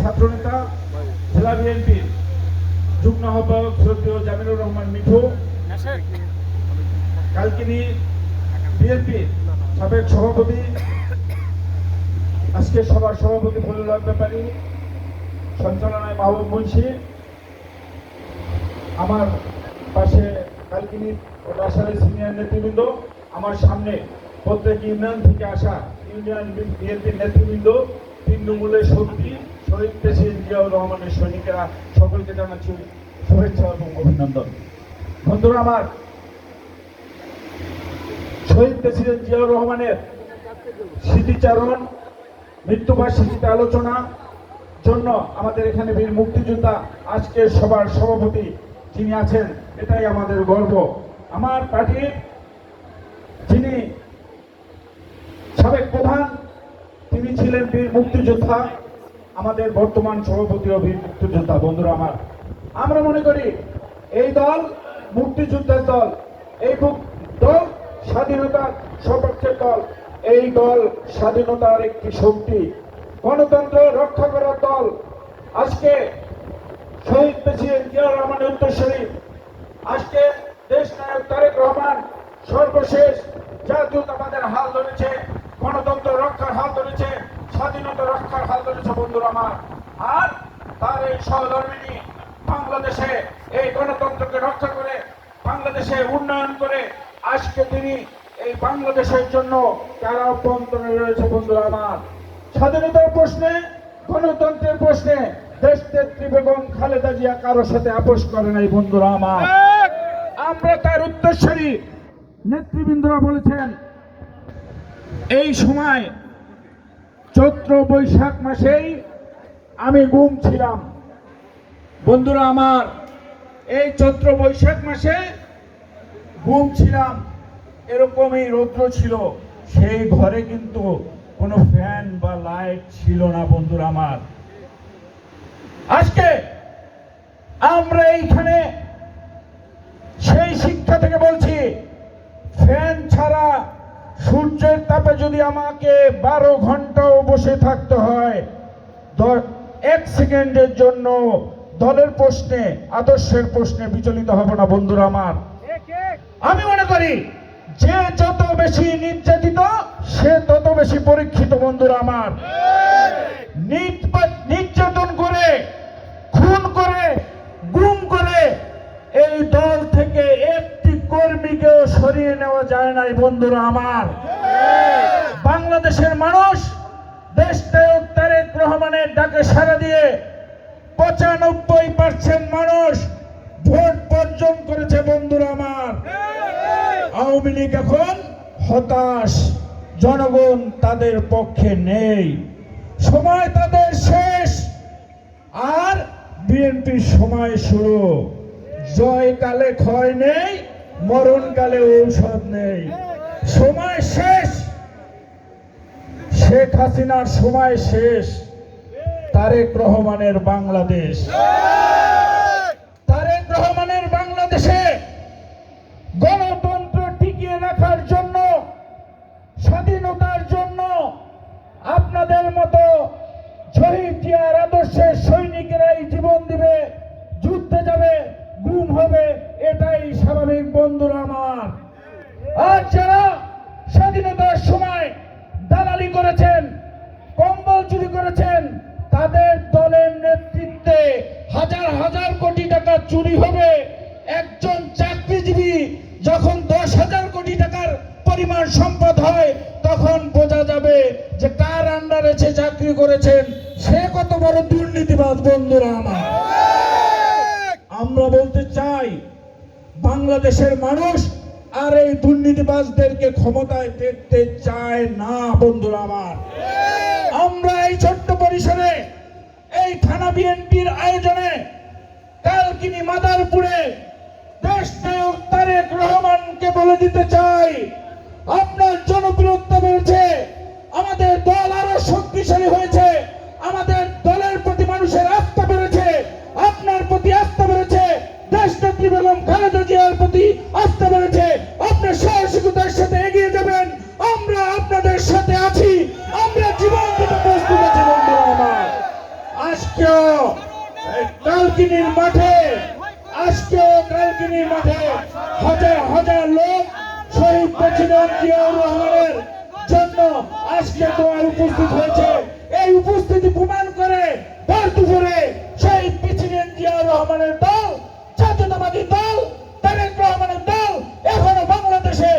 ছাত্রনেতা, জেলা বিএনপির যুগ্ম আহ্বায়ক শ্রদ্ধেয় জামিনুর রহমান মিঠু কালকিনি বিএনপির সাবেক সভাপতি, আজকে সভার সভাপতি ফজলুল ব্যাপারী, সঞ্চালনায় মাহবুব মুন্সি। আমার পাশে কালকিনি রাসারের সিনিয়র নেতৃবৃন্দ, আমার সামনে প্রত্যেক ইউনিয়ন থেকে আসা ইউনিয়ন বিএনপির নেতৃবৃন্দ তৃণমূলের শক্তি, শহীদ প্রেসিডেন্ট জিয়াউর রহমানের সৈনিকেরা সকলকে জানাচ্ছি শুভেচ্ছা এবং অভিনন্দন। বন্ধুরা আমার, শহীদ প্রেসিডেন্ট জিয়াউর রহমানের স্মৃতিচারণ মৃত্যুবার্ষিকীতে আলোচনা জন্য আমাদের এখানে বীর মুক্তিযোদ্ধা আজকে সবার সভাপতি যিনি আছেন, এটাই আমাদের গর্ব। আমার পার্টির যিনি সাবেক প্রধান তিনি ছিলেন বীর মুক্তিযোদ্ধা, আমাদের বর্তমান সভাপতি ও বীর মুক্তিযোদ্ধা। বন্ধুরা আমার, আমরা মনে করি এই দল মুক্তিযুদ্ধের দল, এই দল স্বাধীনতার সপক্ষের দল, এই দল স্বাধীনতার একটি শক্তি, গণতন্ত্র রক্ষা করার দল। আজকে শহীদ প্রেসিডেন্ট জিয়াউর রহমানের উত্তরসূরি, আজকে দেশ নায়ক তারেক রহমান সর্বশেষ জাতীয়তাবাদের হাল ধরেছে। গণতন্ত্র রক্ষার হাল ধরেছে, স্বাধীনতা রক্ষার হাল ধরেছে বন্ধুরা আমার। আর তার এই সহধর্মিনী বাংলাদেশে এই গণতন্ত্রকে রক্ষা করে, বাংলাদেশে উন্নয়ন করে, আজকে তিনি এই বাংলাদেশের জন্য কারা অভ্যন্তরে রয়েছে বন্ধুরা আমার। স্বাধীনতার প্রশ্নে, গণতন্ত্রের প্রশ্নে দেশ নেত্রী বেগম খালেদা জিয়া কারোর সাথে আপোষ করে নাই বন্ধুরা আমার। আমরা তার উত্তরস্বরী নেতৃবৃন্দরা বলেছেন এই সময় চৈত্র বৈশাখ মাসেই আমি গুম ছিলাম। বন্ধুরা আমার, এই চৈত্র বৈশাখ মাসে ঘুম ছিলাম, এরকমই রৌদ্র ছিল। সেই ঘরে কিন্তু কোনো ফ্যান বা লাইট ছিল না বন্ধুরা আমার। আজকে আমরা এইখানে সেই শিক্ষা থেকে বলছি, ফ্যান ছাড়া সূর্যের তাপে যদি আমাকে বারো ঘন্টাও বসে থাকতে হয় এক সেকেন্ডের জন্য দলের প্রশ্নে, আদর্শের প্রশ্নে বিচলিত হব না বন্ধুরা আমার। আমি মনে করি যে যত বেশি নির্যাতিত, সে তত বেশি পরীক্ষিত বন্ধুরা আমার। নির্যাতন করে, খুন করে, গুম করে এই দল থেকে একটি কর্মীকেও সরিয়ে নেওয়া যায় নাই বন্ধুরা আমার। বাংলাদেশের মানুষ দেশ নায়ক রহমানের ডাকে সাড়া দিয়ে পঁচানব্বই পার্সেন্ট মানুষ ভোট বর্জন করেছে, বন্ধুরা আমার। আওয়ামী লীগ এখন হতাশ। জনগণ তাদের পক্ষে নেই। সময় তাদের শেষ। আর বিএনপির সময় শুরু। জয়কালে ক্ষয় নেই, মরণকালে ঔষধ নেই। সময় শেষ। শেখ হাসিনার সময় শেষ। তারেক রহমানের বাংলাদেশ। তারেক রহমানের বাংলাদেশে গণতন্ত্র টিকিয়ে রাখার জন্য, স্বাধীনতার জন্য আপনাদের মতো শহীদ জিয়ার আদর্শের সৈনিকেরাই জীবন দিবে, যুদ্ধে যাবে, গুম হবে, এটাই স্বাভাবিক। বন্ধুরা আমার আর যারা স্বাধীনতার সময় দালালি করেছেন কম্বল চুরি করেছেন তাদের দলের নেতৃত্বে হাজার হাজার কোটি টাকা চুরি হবে। একজন চাকরিজীবী যখন দশ হাজার কোটি টাকার পরিমাণ সম্পদ হয়, তখন বোঝা যাবে যে কার আন্ডারে সে চাকরি করেছেন, সে কত বড় দুর্নীতিবাজ বন্ধুরা আমার। আমরা বলতে চাই, বাংলাদেশের মানুষ আর এই দুর্নীতিবাজদেরকে ক্ষমতায় দেখতে চায় না, বন্ধুরা আমার। আমরা এই ছোট্ট পরিসরে, এই থানা বিএনপির আয়োজনে কালকিনি মাদারপুরে দেশ নায়ক তারেক রহমানকে বলে দিতে চাই। আপনার জনপ্রিয়তা বেড়েছে আমাদের দল আরও শক্তিশালী হয়েছে, আমাদের দলের প্রতি মানুষের আস্থা বেড়েছে, আপনার প্রতি আস্থা বেড়েছে, দেশ নেত্রী বেগম খালেদা জিয়ার প্রতি আস্থা বেড়েছে আপনার সাহসিকতার সাথে এগিয়ে যাবেন, আমরা আপনাদের সাথে আছি, আমরা জীবন প্রস্তুত আছি, বন্ধুরা আমার। আজকেও কালকিনির মাঠে, আজকেও কালকিনির মাঠে হাজার হাজার লোক শহীদ প্রেসিডেন্ট জিয়াউর রহমানের জন্য আজকে তোমার উপস্থিত হয়েছে। এই উপস্থিতি প্রমাণ করে ভর দুপুরে শহীদ প্রেসিডেন্ট জিয়াউর রহমানের দল, জাতীয়তাবাদী দল, তারেক রহমানের দল এখনও বাংলাদেশে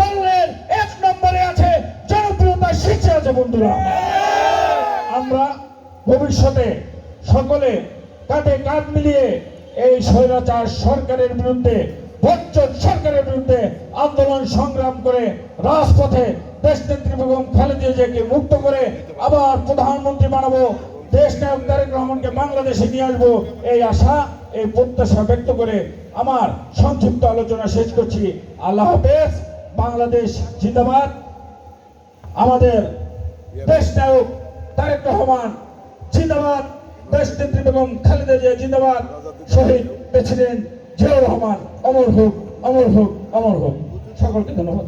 দলের এক নম্বরে আছে। জনপ্রিয়তা শীর্ষে আছে বন্ধুরা। আমরা ভবিষ্যতে সকলে কাঁধে কাঁধ মিলিয়ে এই স্বৈরাচার সরকারের বিরুদ্ধে বঞ্চন সরকারের বিরুদ্ধে আন্দোলন সংগ্রাম করে রাজপথে দেশ নেত্রী বেগম খালেদা মুক্ত করে আবার প্রধানমন্ত্রী বানাবো, দেশ নায়ক তারেক রহমানকে বাংলাদেশে নিয়ে আসব, এই আশা, এই প্রত্যাশা ব্যক্ত করে আমার সংক্ষিপ্ত আলোচনা শেষ করছি। আল্লাহ হাফেজ, বাংলাদেশ জিন্দাবাদ। আমাদের দেশ নায়ক তারেক রহমান জিন্দাবাদ। দেশ নেত্রী বেগম খালেদা জিয়া জিন্দাবাদ। শহীদ প্রেসিডেন্ট জিয়াউর রহমান, অমর হোক অমর হোক অমর হোক। সকলকে ধন্যবাদ।